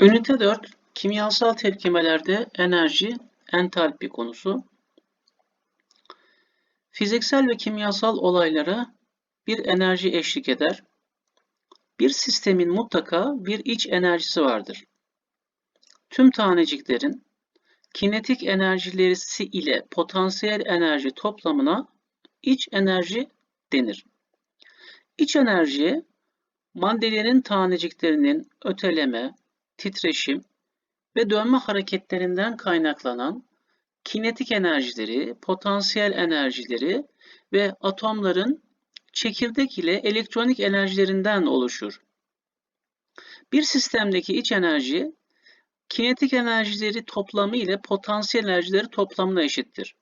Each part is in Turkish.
Ünite 4 Kimyasal tepkimelerde enerji, entalpi konusu. Fiziksel ve kimyasal olaylara bir enerji eşlik eder. Bir sistemin mutlaka bir iç enerjisi vardır. Tüm taneciklerin kinetik enerjilerisi ile potansiyel enerji toplamına iç enerji denir. İç enerji maddelerin taneciklerinin öteleme, titreşim ve dönme hareketlerinden kaynaklanan kinetik enerjileri, potansiyel enerjileri ve atomların çekirdek ile elektronik enerjilerinden oluşur. Bir sistemdeki iç enerji, kinetik enerjileri toplamı ile potansiyel enerjileri toplamına eşittir.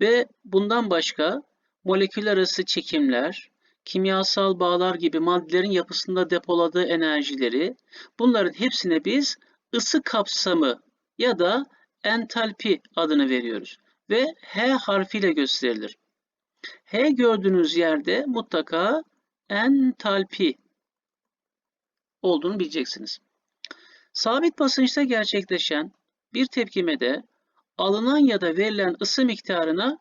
Ve bundan başka moleküller arası çekimler, kimyasal bağlar gibi maddelerin yapısında depoladığı enerjileri, bunların hepsine biz ısı kapsamı ya da entalpi adını veriyoruz ve H harfiyle gösterilir. H gördüğünüz yerde mutlaka entalpi olduğunu bileceksiniz. Sabit basınçta gerçekleşen bir tepkimede alınan ya da verilen ısı miktarına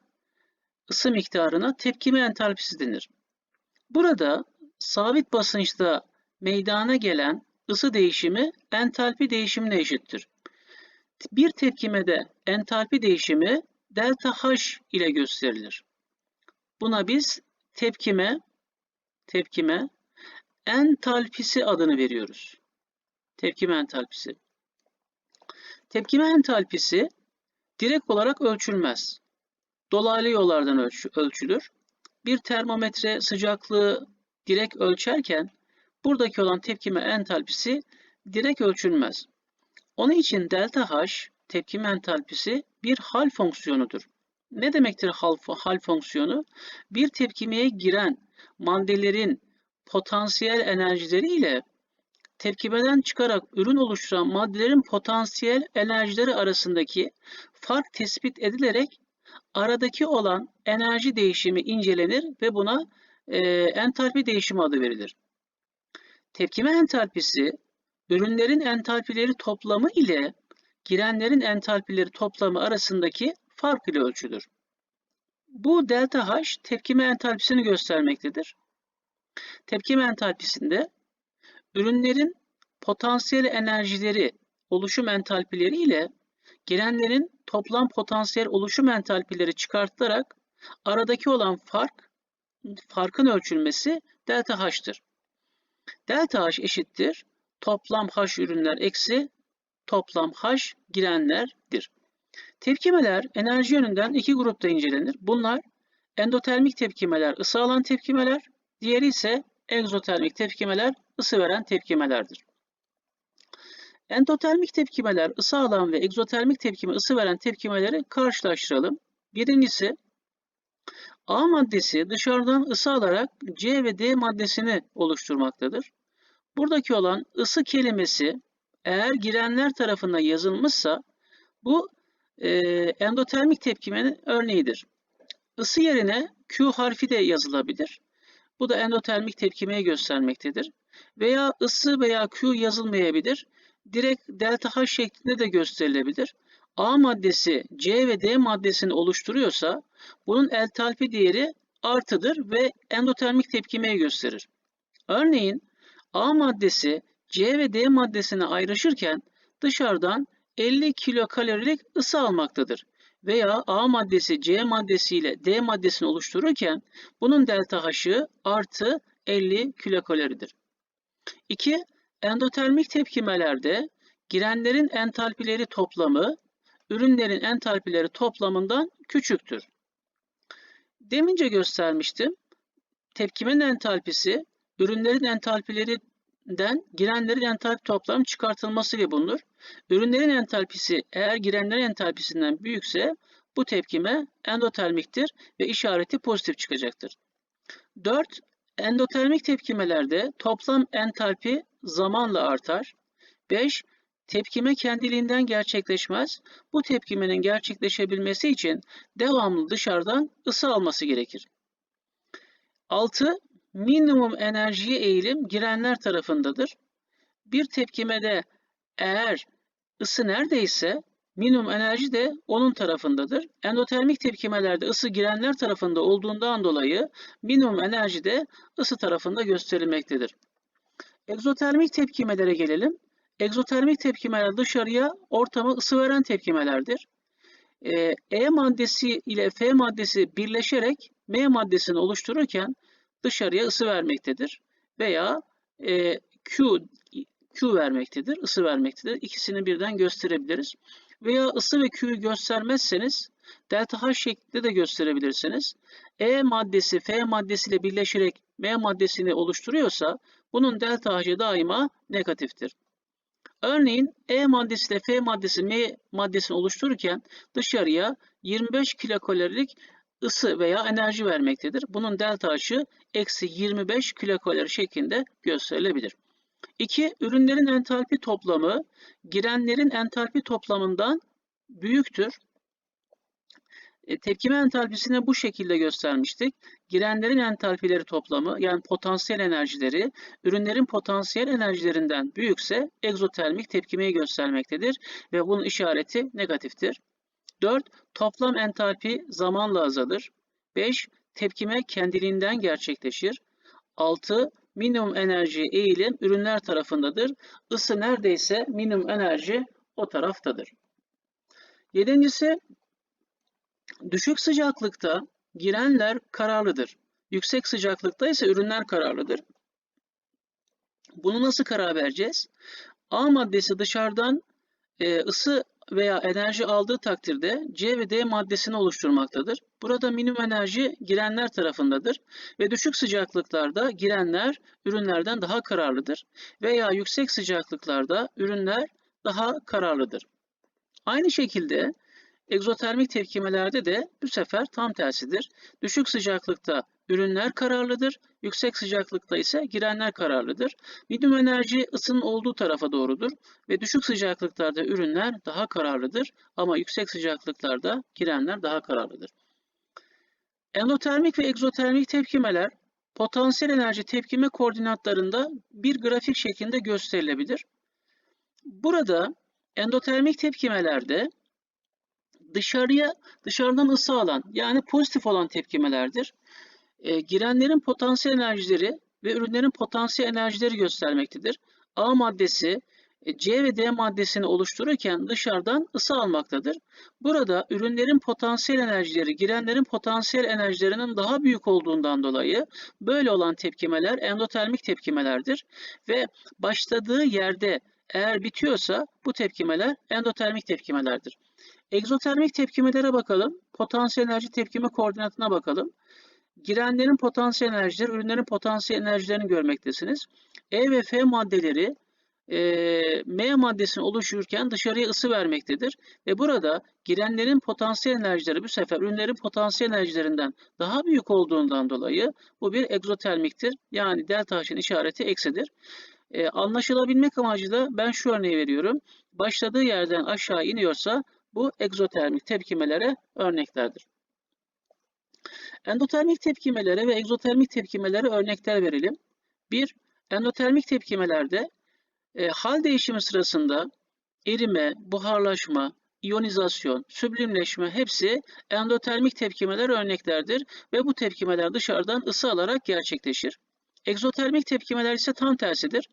ısı miktarına tepkime entalpisi denir. Burada sabit basınçta meydana gelen ısı değişimi entalpi değişimine eşittir. Bir tepkimede entalpi değişimi delta H ile gösterilir. Buna biz tepkime tepkime entalpisi adını veriyoruz. Tepkime entalpisi. Tepkime entalpisi direkt olarak ölçülmez. Dolaylı yollardan ölç ölçülür bir termometre sıcaklığı direkt ölçerken buradaki olan tepkime entalpisi direkt ölçülmez. Onun için delta H tepkime entalpisi bir hal fonksiyonudur. Ne demektir hal, hal fonksiyonu? Bir tepkimeye giren maddelerin potansiyel enerjileri ile tepkimeden çıkarak ürün oluşturan maddelerin potansiyel enerjileri arasındaki fark tespit edilerek aradaki olan enerji değişimi incelenir ve buna e, entalpi değişimi adı verilir. Tepkime entalpisi, ürünlerin entalpileri toplamı ile girenlerin entalpileri toplamı arasındaki fark ile ölçülür. Bu delta H tepkime entalpisini göstermektedir. Tepkime entalpisinde ürünlerin potansiyel enerjileri, oluşum entalpileri ile girenlerin toplam potansiyel oluşum entalpileri çıkartılarak aradaki olan fark farkın ölçülmesi delta H'tır. Delta H eşittir toplam H ürünler eksi toplam H girenlerdir. Tepkimeler enerji yönünden iki grupta incelenir. Bunlar endotermik tepkimeler, ısı alan tepkimeler, diğeri ise egzotermik tepkimeler, ısı veren tepkimelerdir. Endotermik tepkimeler ısı alan ve egzotermik tepkime ısı veren tepkimeleri karşılaştıralım. Birincisi A maddesi dışarıdan ısı alarak C ve D maddesini oluşturmaktadır. Buradaki olan ısı kelimesi eğer girenler tarafından yazılmışsa bu e, endotermik tepkimenin örneğidir. Isı yerine Q harfi de yazılabilir. Bu da endotermik tepkimeyi göstermektedir. Veya ısı veya Q yazılmayabilir direkt delta H şeklinde de gösterilebilir. A maddesi C ve D maddesini oluşturuyorsa bunun entalpi değeri artıdır ve endotermik tepkimeyi gösterir. Örneğin A maddesi C ve D maddesine ayrışırken dışarıdan 50 kilokalorilik ısı almaktadır. Veya A maddesi C maddesi ile D maddesini oluştururken bunun delta H'ı artı 50 kilokaloridir. 2. Endotermik tepkimelerde girenlerin entalpileri toplamı ürünlerin entalpileri toplamından küçüktür. Demince göstermiştim. Tepkimenin entalpisi ürünlerin entalpilerinden girenlerin entalpi toplamı çıkartılması ile bulunur. Ürünlerin entalpisi eğer girenlerin entalpisinden büyükse bu tepkime endotermiktir ve işareti pozitif çıkacaktır. 4. Endotermik tepkimelerde toplam entalpi zamanla artar. 5. Tepkime kendiliğinden gerçekleşmez. Bu tepkimenin gerçekleşebilmesi için devamlı dışarıdan ısı alması gerekir. 6. Minimum enerjiye eğilim girenler tarafındadır. Bir tepkimede Eğer ısı neredeyse minimum enerji de onun tarafındadır. Endotermik tepkimelerde ısı girenler tarafında olduğundan dolayı minimum enerji de ısı tarafında gösterilmektedir. Egzotermik tepkimelere gelelim. Egzotermik tepkimeler dışarıya ortama ısı veren tepkimelerdir. Ee, E maddesi ile F maddesi birleşerek M maddesini oluştururken dışarıya ısı vermektedir. Veya e, Q Q vermektedir, ısı vermektedir. İkisini birden gösterebiliriz. Veya ısı ve Q'yu göstermezseniz delta H şeklinde de gösterebilirsiniz. E maddesi F maddesiyle birleşerek M maddesini oluşturuyorsa bunun delta H'ı daima negatiftir. Örneğin E maddesi ile F maddesi M maddesini oluştururken dışarıya 25 kilokalorilik ısı veya enerji vermektedir. Bunun delta H'ı eksi 25 kilokalori şeklinde gösterilebilir. 2. Ürünlerin entalpi toplamı girenlerin entalpi toplamından büyüktür. E, tepkime entalpisini bu şekilde göstermiştik. Girenlerin entalpileri toplamı yani potansiyel enerjileri ürünlerin potansiyel enerjilerinden büyükse egzotermik tepkimeyi göstermektedir ve bunun işareti negatiftir. 4. Toplam entalpi zamanla azalır. 5. Tepkime kendiliğinden gerçekleşir. 6. Minimum enerji eğilim ürünler tarafındadır. Isı neredeyse minimum enerji o taraftadır. Yedincisi, düşük sıcaklıkta girenler kararlıdır. Yüksek sıcaklıkta ise ürünler kararlıdır. Bunu nasıl karar vereceğiz? A maddesi dışarıdan e, ısı veya enerji aldığı takdirde C ve D maddesini oluşturmaktadır. Burada minimum enerji girenler tarafındadır ve düşük sıcaklıklarda girenler ürünlerden daha kararlıdır veya yüksek sıcaklıklarda ürünler daha kararlıdır. Aynı şekilde egzotermik tepkimelerde de bu sefer tam tersidir. Düşük sıcaklıkta ürünler kararlıdır, yüksek sıcaklıkta ise girenler kararlıdır. Minimum enerji ısının olduğu tarafa doğrudur ve düşük sıcaklıklarda ürünler daha kararlıdır ama yüksek sıcaklıklarda girenler daha kararlıdır. Endotermik ve egzotermik tepkimeler potansiyel enerji tepkime koordinatlarında bir grafik şeklinde gösterilebilir. Burada endotermik tepkimelerde dışarıya dışarıdan ısı alan yani pozitif olan tepkimelerdir. E, girenlerin potansiyel enerjileri ve ürünlerin potansiyel enerjileri göstermektedir. A maddesi e, C ve D maddesini oluştururken dışarıdan ısı almaktadır. Burada ürünlerin potansiyel enerjileri girenlerin potansiyel enerjilerinin daha büyük olduğundan dolayı böyle olan tepkimeler endotermik tepkimelerdir ve başladığı yerde eğer bitiyorsa bu tepkimeler endotermik tepkimelerdir. Egzotermik tepkimelere bakalım. Potansiyel enerji tepkime koordinatına bakalım. Girenlerin potansiyel enerjileri, ürünlerin potansiyel enerjilerini görmektesiniz. E ve F maddeleri e, M maddesini oluştururken dışarıya ısı vermektedir. Ve burada girenlerin potansiyel enerjileri bu sefer ürünlerin potansiyel enerjilerinden daha büyük olduğundan dolayı bu bir egzotermiktir. Yani delta H'ın işareti eksidir. E, anlaşılabilmek amacıyla ben şu örneği veriyorum. Başladığı yerden aşağı iniyorsa bu egzotermik tepkimelere örneklerdir. Endotermik tepkimelere ve egzotermik tepkimelere örnekler verelim. 1. Endotermik tepkimelerde e, hal değişimi sırasında erime, buharlaşma, iyonizasyon, süblimleşme hepsi endotermik tepkimeler örneklerdir ve bu tepkimeler dışarıdan ısı alarak gerçekleşir. Egzotermik tepkimeler ise tam tersidir.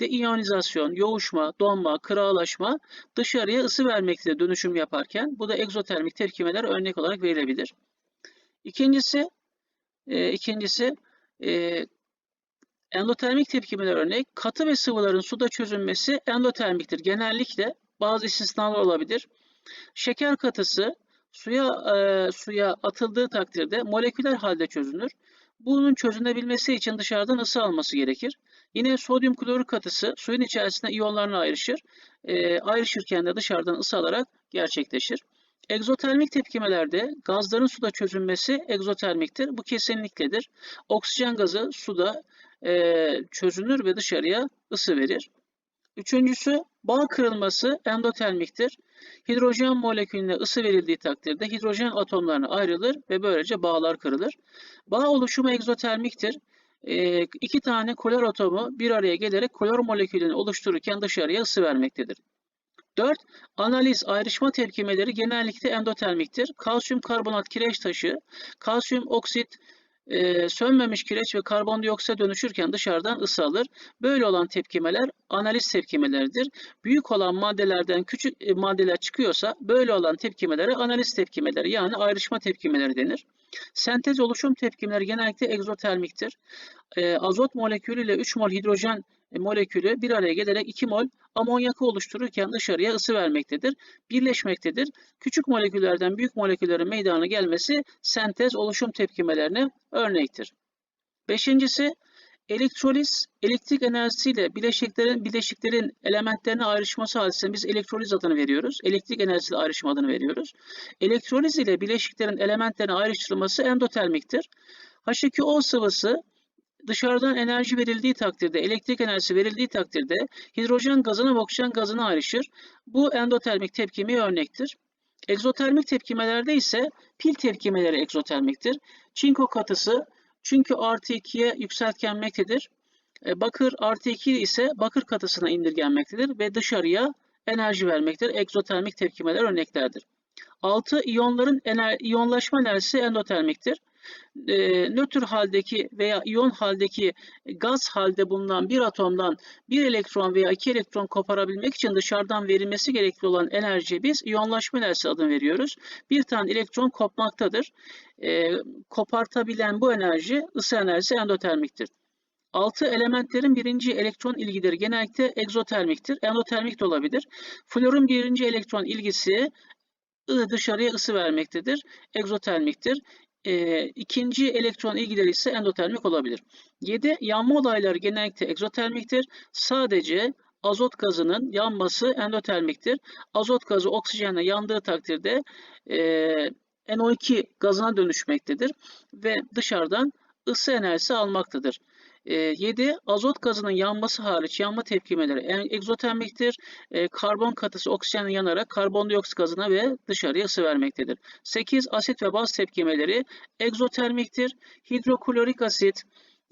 Deiyonizasyon, yoğuşma, donma, kırağlaşma dışarıya ısı vermekle dönüşüm yaparken bu da egzotermik tepkimeler örnek olarak verilebilir. İkincisi, e, ikincisi e, endotermik tepkimeler örnek katı ve sıvıların suda çözünmesi endotermiktir. Genellikle bazı istisnalar olabilir. Şeker katısı suya e, suya atıldığı takdirde moleküler halde çözünür. Bunun çözünebilmesi için dışarıdan ısı alması gerekir. Yine sodyum klorür katısı suyun içerisinde iyonlarına ayrışır. E, ayrışırken de dışarıdan ısı alarak gerçekleşir. Egzotermik tepkimelerde gazların suda çözünmesi egzotermiktir. Bu kesinlikledir. Oksijen gazı suda e, çözünür ve dışarıya ısı verir. Üçüncüsü bağ kırılması endotermiktir. Hidrojen molekülüne ısı verildiği takdirde hidrojen atomlarına ayrılır ve böylece bağlar kırılır. Bağ oluşumu egzotermiktir. e, iki tane klor atomu bir araya gelerek klor molekülünü oluştururken dışarıya ısı vermektedir. 4. Analiz ayrışma tepkimeleri genellikle endotermiktir. Kalsiyum karbonat kireç taşı, kalsiyum oksit e, sönmemiş kireç ve karbondioksite dönüşürken dışarıdan ısı alır. Böyle olan tepkimeler analiz tepkimeleridir. Büyük olan maddelerden küçük e, maddeler çıkıyorsa böyle olan tepkimelere analiz tepkimeleri yani ayrışma tepkimeleri denir. Sentez oluşum tepkimeleri genellikle egzotermiktir. E, azot molekülü ile 3 mol hidrojen molekülü bir araya gelerek 2 mol amonyakı oluştururken dışarıya ısı vermektedir, birleşmektedir. Küçük moleküllerden büyük moleküllerin meydana gelmesi sentez oluşum tepkimelerine örnektir. Beşincisi elektroliz, elektrik enerjisiyle bileşiklerin bileşiklerin elementlerine ayrışması hadisesine biz elektroliz adını veriyoruz. Elektrik enerjisiyle ayrışma adını veriyoruz. Elektroliz ile bileşiklerin elementlerine ayrıştırılması endotermiktir. H2O sıvısı dışarıdan enerji verildiği takdirde, elektrik enerjisi verildiği takdirde hidrojen gazına oksijen gazına ayrışır. Bu endotermik tepkimeye örnektir. Egzotermik tepkimelerde ise pil tepkimeleri egzotermiktir. Çinko katısı çünkü artı 2'ye yükseltgenmektedir. E, bakır artı 2 ise bakır katısına indirgenmektedir ve dışarıya enerji vermektedir. Egzotermik tepkimeler örneklerdir. 6. İyonların ener iyonlaşma enerjisi endotermiktir e, nötr haldeki veya iyon haldeki gaz halde bulunan bir atomdan bir elektron veya iki elektron koparabilmek için dışarıdan verilmesi gerekli olan enerjiye biz iyonlaşma enerjisi adını veriyoruz. Bir tane elektron kopmaktadır. E, kopartabilen bu enerji ısı enerjisi endotermiktir. Altı elementlerin birinci elektron ilgileri genellikle egzotermiktir. Endotermik de olabilir. Florun birinci elektron ilgisi dışarıya ısı vermektedir. Egzotermiktir e, ikinci elektron ilgileri ise endotermik olabilir. 7. Yanma olayları genellikle egzotermiktir. Sadece azot gazının yanması endotermiktir. Azot gazı oksijenle yandığı takdirde e, NO2 gazına dönüşmektedir ve dışarıdan ısı enerjisi almaktadır. 7. Ee, azot gazının yanması hariç yanma tepkimeleri egzotermiktir. E, karbon katısı oksijenle yanarak karbondioksit gazına ve dışarıya ısı vermektedir. 8. Asit ve baz tepkimeleri egzotermiktir. Hidroklorik asit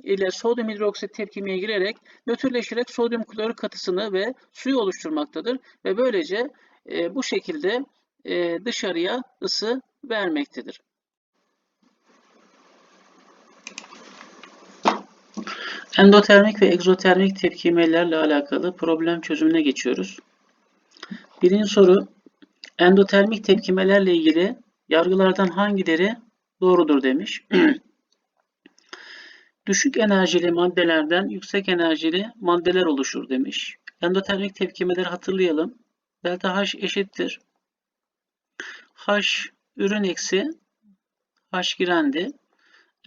ile sodyum hidroksit tepkimeye girerek nötrleşerek sodyum klorik katısını ve suyu oluşturmaktadır ve böylece e, bu şekilde e, dışarıya ısı vermektedir. Endotermik ve egzotermik tepkimelerle alakalı problem çözümüne geçiyoruz. Birinci soru, endotermik tepkimelerle ilgili yargılardan hangileri doğrudur demiş. Düşük enerjili maddelerden yüksek enerjili maddeler oluşur demiş. Endotermik tepkimeleri hatırlayalım. Delta H eşittir. H ürün eksi H girendi.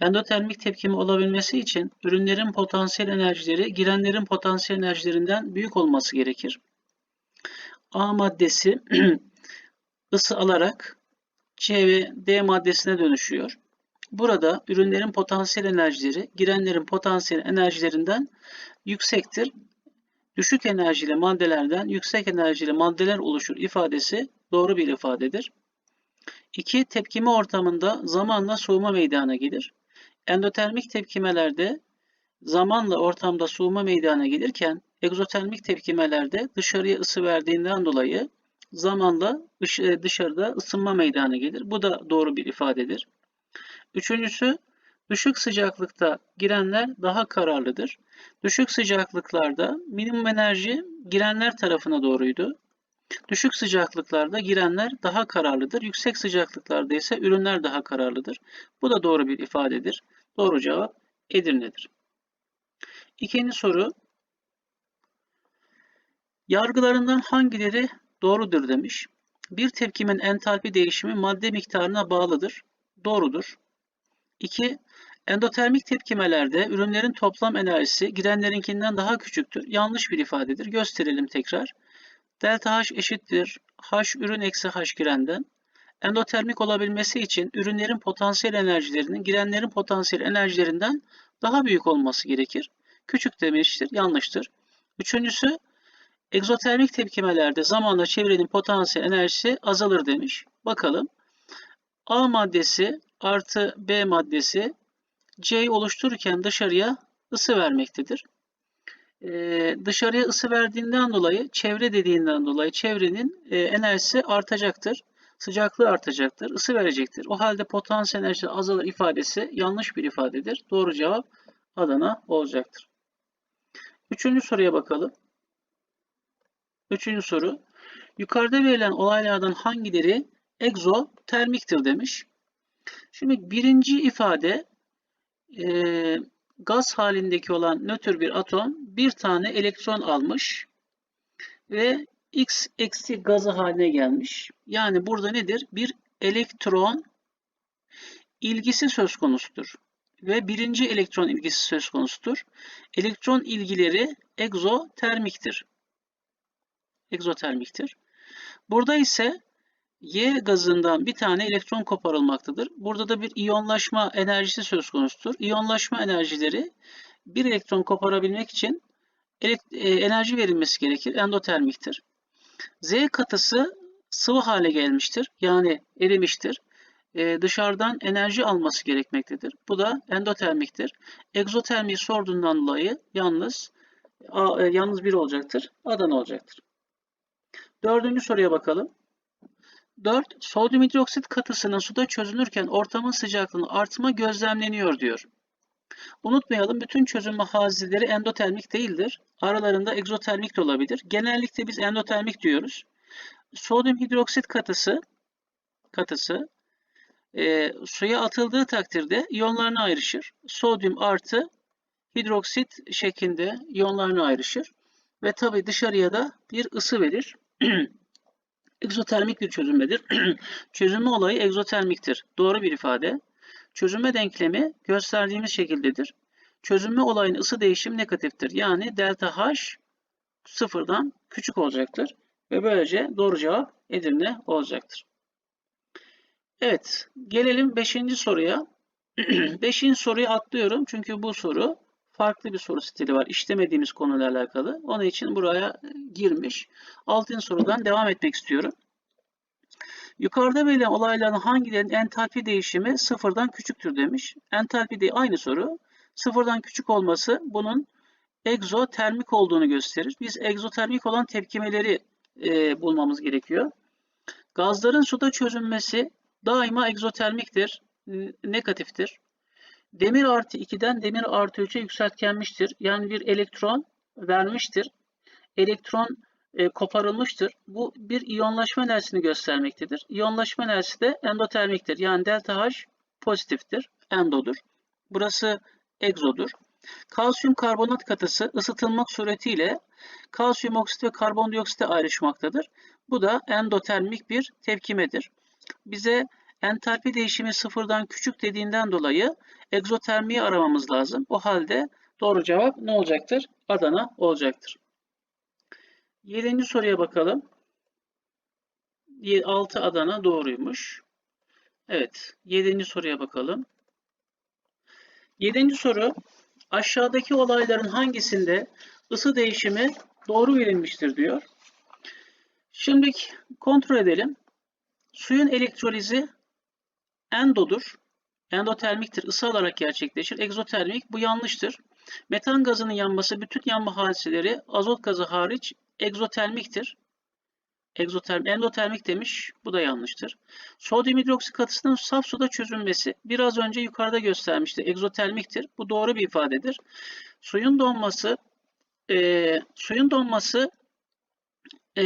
Endotermik tepkimi olabilmesi için ürünlerin potansiyel enerjileri girenlerin potansiyel enerjilerinden büyük olması gerekir. A maddesi ısı alarak C ve D maddesine dönüşüyor. Burada ürünlerin potansiyel enerjileri girenlerin potansiyel enerjilerinden yüksektir. Düşük enerjili maddelerden yüksek enerjili maddeler oluşur ifadesi doğru bir ifadedir. 2. Tepkime ortamında zamanla soğuma meydana gelir. Endotermik tepkimelerde zamanla ortamda soğuma meydana gelirken egzotermik tepkimelerde dışarıya ısı verdiğinden dolayı zamanla e, dışarıda ısınma meydana gelir. Bu da doğru bir ifadedir. Üçüncüsü düşük sıcaklıkta girenler daha kararlıdır. Düşük sıcaklıklarda minimum enerji girenler tarafına doğruydu. Düşük sıcaklıklarda girenler daha kararlıdır. Yüksek sıcaklıklarda ise ürünler daha kararlıdır. Bu da doğru bir ifadedir. Doğru cevap Edirne'dir. İkinci soru. Yargılarından hangileri doğrudur demiş. Bir tepkimin entalpi değişimi madde miktarına bağlıdır. Doğrudur. 2. Endotermik tepkimelerde ürünlerin toplam enerjisi girenlerinkinden daha küçüktür. Yanlış bir ifadedir. Gösterelim tekrar. Delta H eşittir H ürün eksi H girenden. Endotermik olabilmesi için ürünlerin potansiyel enerjilerinin girenlerin potansiyel enerjilerinden daha büyük olması gerekir. Küçük demiştir, yanlıştır. Üçüncüsü, egzotermik tepkimelerde zamanla çevrenin potansiyel enerjisi azalır demiş. Bakalım. A maddesi artı B maddesi C oluştururken dışarıya ısı vermektedir. Ee, dışarıya ısı verdiğinden dolayı, çevre dediğinden dolayı çevrenin e, enerjisi artacaktır. Sıcaklığı artacaktır, ısı verecektir. O halde potansiyel enerji azalır ifadesi yanlış bir ifadedir. Doğru cevap Adana olacaktır. Üçüncü soruya bakalım. Üçüncü soru. Yukarıda verilen olaylardan hangileri egzotermiktir demiş. Şimdi birinci ifade e, gaz halindeki olan nötr bir atom bir tane elektron almış ve X eksi gazı haline gelmiş. Yani burada nedir? Bir elektron ilgisi söz konusudur. Ve birinci elektron ilgisi söz konusudur. Elektron ilgileri egzotermiktir. Egzotermiktir. Burada ise Y gazından bir tane elektron koparılmaktadır. Burada da bir iyonlaşma enerjisi söz konusudur. İyonlaşma enerjileri bir elektron koparabilmek için e, enerji verilmesi gerekir. Endotermiktir. Z katısı sıvı hale gelmiştir. Yani erimiştir. Ee, dışarıdan enerji alması gerekmektedir. Bu da endotermiktir. Egzotermiyi sorduğundan dolayı yalnız a, e, yalnız bir olacaktır. Adana olacaktır. Dördüncü soruya bakalım. 4. Sodyum hidroksit katısının suda çözünürken ortamın sıcaklığının artma gözlemleniyor diyor. Unutmayalım bütün çözünme hazileri endotermik değildir. Aralarında egzotermik de olabilir. Genellikle biz endotermik diyoruz. Sodyum hidroksit katısı katısı e, suya atıldığı takdirde iyonlarına ayrışır. Sodyum artı hidroksit şeklinde iyonlarına ayrışır. Ve tabi dışarıya da bir ısı verir. egzotermik bir çözünmedir. Çözünme olayı egzotermiktir. Doğru bir ifade. Çözünme denklemi gösterdiğimiz şekildedir. Çözünme olayının ısı değişimi negatiftir. Yani delta H sıfırdan küçük olacaktır. Ve böylece doğru cevap Edirne olacaktır. Evet, gelelim 5. soruya. 5. soruyu atlıyorum çünkü bu soru farklı bir soru stili var. İşlemediğimiz konuyla alakalı. Onun için buraya girmiş. 6. sorudan devam etmek istiyorum. Yukarıda verilen olayların hangilerinin entalpi değişimi sıfırdan küçüktür demiş. Entalpi de aynı soru. Sıfırdan küçük olması bunun egzotermik olduğunu gösterir. Biz egzotermik olan tepkimeleri e, bulmamız gerekiyor. Gazların suda çözünmesi daima egzotermiktir, negatiftir. Demir artı 2'den demir artı 3'e yükseltgenmiştir. Yani bir elektron vermiştir. Elektron e, koparılmıştır. Bu bir iyonlaşma enerjisini göstermektedir. İyonlaşma enerjisi de endotermiktir. Yani delta H pozitiftir, endodur. Burası egzodur. Kalsiyum karbonat katısı ısıtılmak suretiyle kalsiyum oksit ve karbondioksite ayrışmaktadır. Bu da endotermik bir tepkimedir. Bize entalpi değişimi sıfırdan küçük dediğinden dolayı egzotermiyi aramamız lazım. O halde doğru cevap ne olacaktır? Adana olacaktır. Yedinci soruya bakalım. 6 Adana doğruymuş. Evet. Yedinci soruya bakalım. Yedinci soru. Aşağıdaki olayların hangisinde ısı değişimi doğru verilmiştir diyor. Şimdi kontrol edelim. Suyun elektrolizi endodur. Endotermiktir. Isı alarak gerçekleşir. Egzotermik bu yanlıştır. Metan gazının yanması bütün yanma hadiseleri azot gazı hariç egzotermiktir. Egzoterm, endotermik demiş. Bu da yanlıştır. Sodyum hidroksit katısının saf suda çözünmesi. Biraz önce yukarıda göstermişti. Egzotermiktir. Bu doğru bir ifadedir. Suyun donması e, suyun donması e,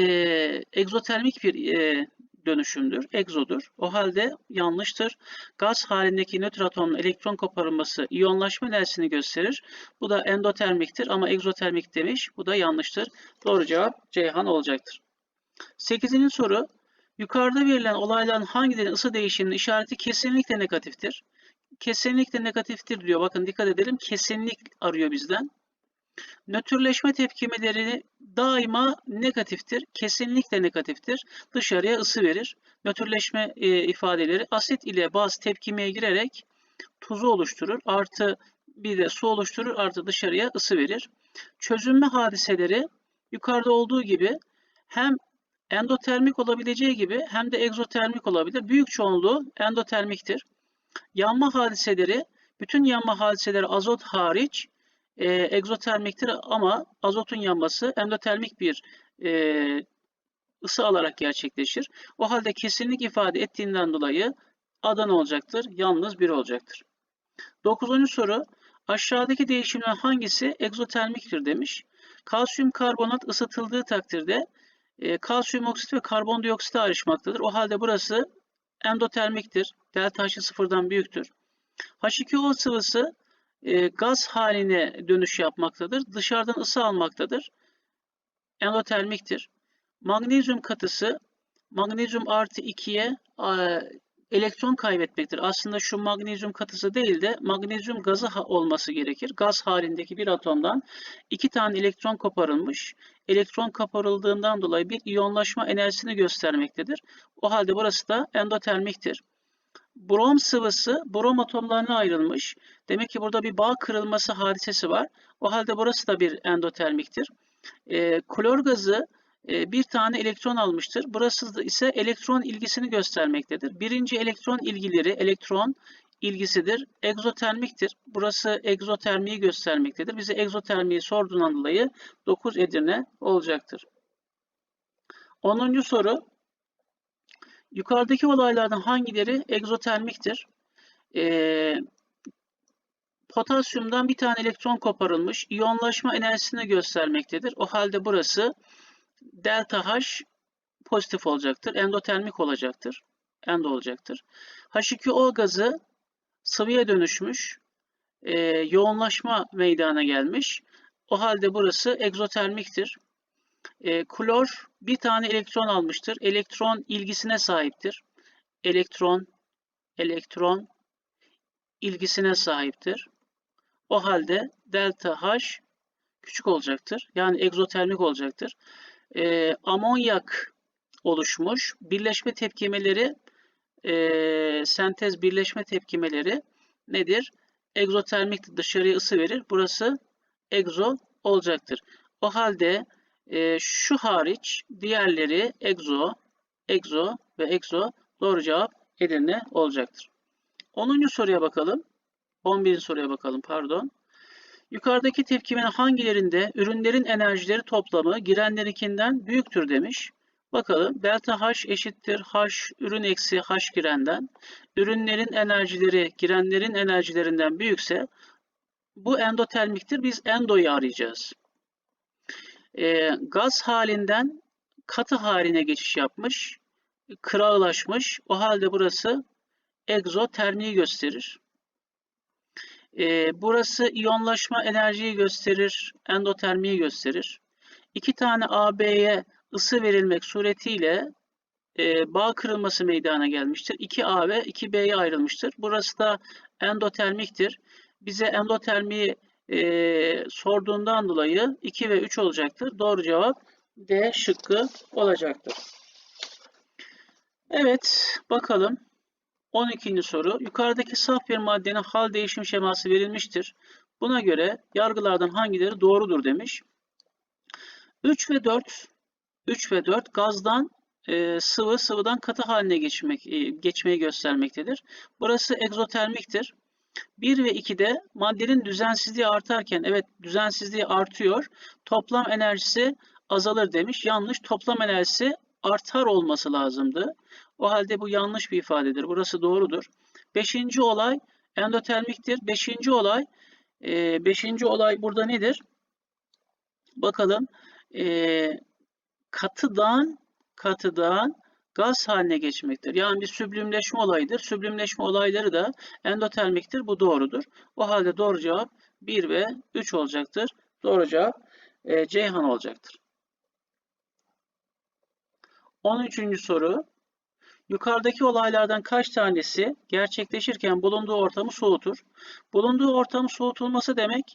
egzotermik bir e, dönüşümdür, egzodur. O halde yanlıştır. Gaz halindeki nötr atomun elektron koparılması iyonlaşma enerjisini gösterir. Bu da endotermiktir ama egzotermik demiş. Bu da yanlıştır. Doğru cevap Ceyhan olacaktır. 8. soru. Yukarıda verilen olayların hangilerinin ısı değişiminin işareti kesinlikle negatiftir? Kesinlikle negatiftir diyor. Bakın dikkat edelim. Kesinlik arıyor bizden. Nötrleşme tepkimeleri daima negatiftir. Kesinlikle negatiftir. Dışarıya ısı verir. Nötrleşme e, ifadeleri asit ile baz tepkimeye girerek tuzu oluşturur. Artı bir de su oluşturur. Artı dışarıya ısı verir. Çözünme hadiseleri yukarıda olduğu gibi hem endotermik olabileceği gibi hem de egzotermik olabilir. Büyük çoğunluğu endotermiktir. Yanma hadiseleri bütün yanma hadiseleri azot hariç e, egzotermiktir ama azotun yanması endotermik bir e, ısı alarak gerçekleşir. O halde kesinlik ifade ettiğinden dolayı Adana olacaktır. Yalnız bir olacaktır. Dokuzuncu soru. Aşağıdaki değişimler hangisi egzotermiktir demiş. Kalsiyum karbonat ısıtıldığı takdirde e, kalsiyum oksit ve karbondioksit ayrışmaktadır. O halde burası endotermiktir. Delta H'ı sıfırdan büyüktür. H2O sıvısı e, gaz haline dönüş yapmaktadır. Dışarıdan ısı almaktadır. Endotermiktir. Magnezyum katısı magnezyum artı 2'ye elektron kaybetmektir. Aslında şu magnezyum katısı değil de magnezyum gazı olması gerekir. Gaz halindeki bir atomdan iki tane elektron koparılmış. Elektron koparıldığından dolayı bir iyonlaşma enerjisini göstermektedir. O halde burası da endotermiktir. Brom sıvısı brom atomlarına ayrılmış. Demek ki burada bir bağ kırılması hadisesi var. O halde burası da bir endotermiktir. E, klor gazı e, bir tane elektron almıştır. Burası ise elektron ilgisini göstermektedir. Birinci elektron ilgileri elektron ilgisidir. Egzotermiktir. Burası egzotermiyi göstermektedir. Bize egzotermiyi sorduğundan dolayı 9 Edirne olacaktır. 10. soru. Yukarıdaki olaylardan hangileri egzotermiktir? Ee, potasyumdan bir tane elektron koparılmış. İyonlaşma enerjisini göstermektedir. O halde burası delta H pozitif olacaktır. Endotermik olacaktır. Endo olacaktır. H2O gazı sıvıya dönüşmüş. E, yoğunlaşma meydana gelmiş. O halde burası egzotermiktir. E, klor bir tane elektron almıştır. Elektron ilgisine sahiptir. Elektron, elektron ilgisine sahiptir. O halde delta H küçük olacaktır. Yani egzotermik olacaktır e, amonyak oluşmuş. Birleşme tepkimeleri, e, sentez birleşme tepkimeleri nedir? Egzotermik dışarıya ısı verir. Burası egzo olacaktır. O halde e, şu hariç diğerleri egzo, egzo ve egzo doğru cevap Edirne olacaktır. 10. soruya bakalım. 11. soruya bakalım pardon. Yukarıdaki tepkimenin hangilerinde ürünlerin enerjileri toplamı girenlerinkinden büyüktür demiş. Bakalım delta H eşittir H ürün eksi H girenden. Ürünlerin enerjileri girenlerin enerjilerinden büyükse bu endotermiktir. Biz endoyu arayacağız. E, gaz halinden katı haline geçiş yapmış. Kırağılaşmış. O halde burası egzotermiyi gösterir. E, burası iyonlaşma enerjiyi gösterir, endotermiyi gösterir. İki tane AB'ye ısı verilmek suretiyle e, bağ kırılması meydana gelmiştir. 2A ve 2B'ye ayrılmıştır. Burası da endotermiktir. Bize endotermiyi e, sorduğundan dolayı 2 ve 3 olacaktır. Doğru cevap D şıkkı olacaktır. Evet, bakalım. 12. soru. Yukarıdaki saf bir maddenin hal değişim şeması verilmiştir. Buna göre yargılardan hangileri doğrudur demiş. 3 ve 4 3 ve 4 gazdan e, sıvı, sıvıdan katı haline geçmek, e, geçmeyi göstermektedir. Burası egzotermiktir. 1 ve 2'de maddenin düzensizliği artarken, evet düzensizliği artıyor, toplam enerjisi azalır demiş. Yanlış, toplam enerjisi artar olması lazımdı. O halde bu yanlış bir ifadedir. Burası doğrudur. Beşinci olay endotermiktir. Beşinci olay e, beşinci olay burada nedir? Bakalım. E, katıdan katıdan gaz haline geçmektir. Yani bir süblümleşme olayıdır. Süblümleşme olayları da endotermiktir. Bu doğrudur. O halde doğru cevap 1 ve 3 olacaktır. Doğru cevap e, Ceyhan olacaktır. 13. soru. Yukarıdaki olaylardan kaç tanesi gerçekleşirken bulunduğu ortamı soğutur? Bulunduğu ortamı soğutulması demek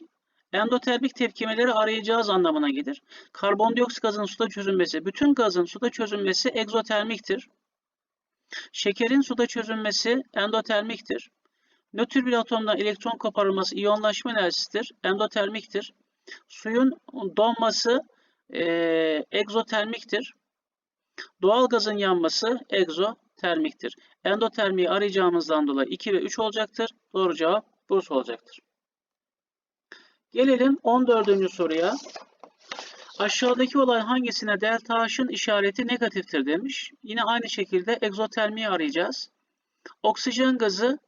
endotermik tepkimeleri arayacağız anlamına gelir. Karbondioksit gazının suda çözünmesi, bütün gazın suda çözünmesi egzotermiktir. Şekerin suda çözünmesi endotermiktir. Nötr bir atomdan elektron koparılması iyonlaşma enerjisidir, endotermiktir. Suyun donması e, egzotermiktir. Doğal gazın yanması egzotermiktir. Endotermiyi arayacağımızdan dolayı 2 ve 3 olacaktır. Doğru cevap Bursa olacaktır. Gelelim 14. soruya. Aşağıdaki olay hangisine delta H'ın işareti negatiftir demiş. Yine aynı şekilde egzotermiyi arayacağız. Oksijen gazı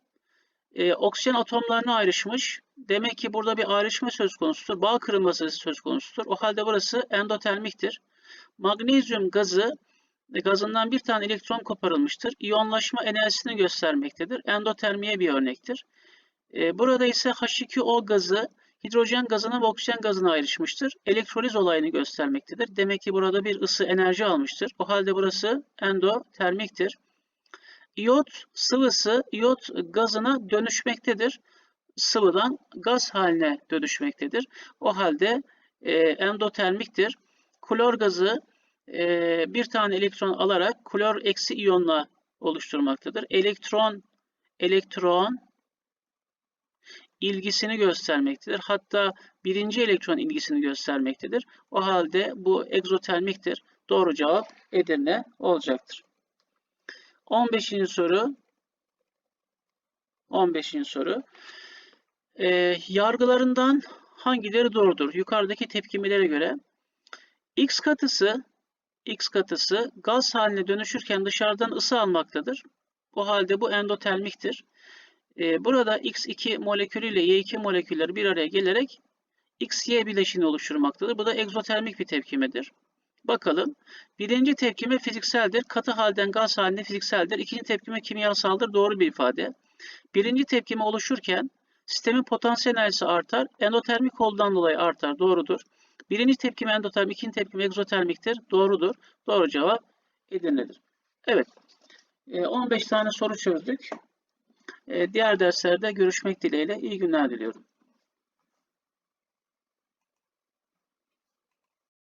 e, oksijen atomlarına ayrışmış. Demek ki burada bir ayrışma söz konusudur. Bağ kırılması söz konusudur. O halde burası endotermiktir. Magnezyum gazı e, gazından bir tane elektron koparılmıştır. İyonlaşma enerjisini göstermektedir. Endotermiye bir örnektir. E, burada ise H2O gazı hidrojen gazına oksijen gazına ayrışmıştır. Elektroliz olayını göstermektedir. Demek ki burada bir ısı enerji almıştır. O halde burası endotermiktir. İyot sıvısı iyot gazına dönüşmektedir. Sıvıdan gaz haline dönüşmektedir. O halde e, endotermiktir. Klor gazı e, bir tane elektron alarak klor eksi iyonla oluşturmaktadır. Elektron elektron ilgisini göstermektedir. Hatta birinci elektron ilgisini göstermektedir. O halde bu egzotermiktir. Doğru cevap Edirne olacaktır. 15. soru 15. soru e, yargılarından hangileri doğrudur? Yukarıdaki tepkimelere göre X katısı X katısı gaz haline dönüşürken dışarıdan ısı almaktadır. O halde bu endotermiktir. Ee, burada X2 molekülü ile Y2 molekülleri bir araya gelerek XY bileşini oluşturmaktadır. Bu da egzotermik bir tepkimedir. Bakalım. Birinci tepkime fizikseldir. Katı halden gaz haline fizikseldir. İkinci tepkime kimyasaldır. Doğru bir ifade. Birinci tepkime oluşurken sistemin potansiyel enerjisi artar. Endotermik olduğundan dolayı artar. Doğrudur. Birinci tepkime endotermik, ikinci tepkime egzotermiktir. Doğrudur. Doğru cevap Edirne'dir. Evet. 15 tane soru çözdük. Diğer derslerde görüşmek dileğiyle iyi günler diliyorum.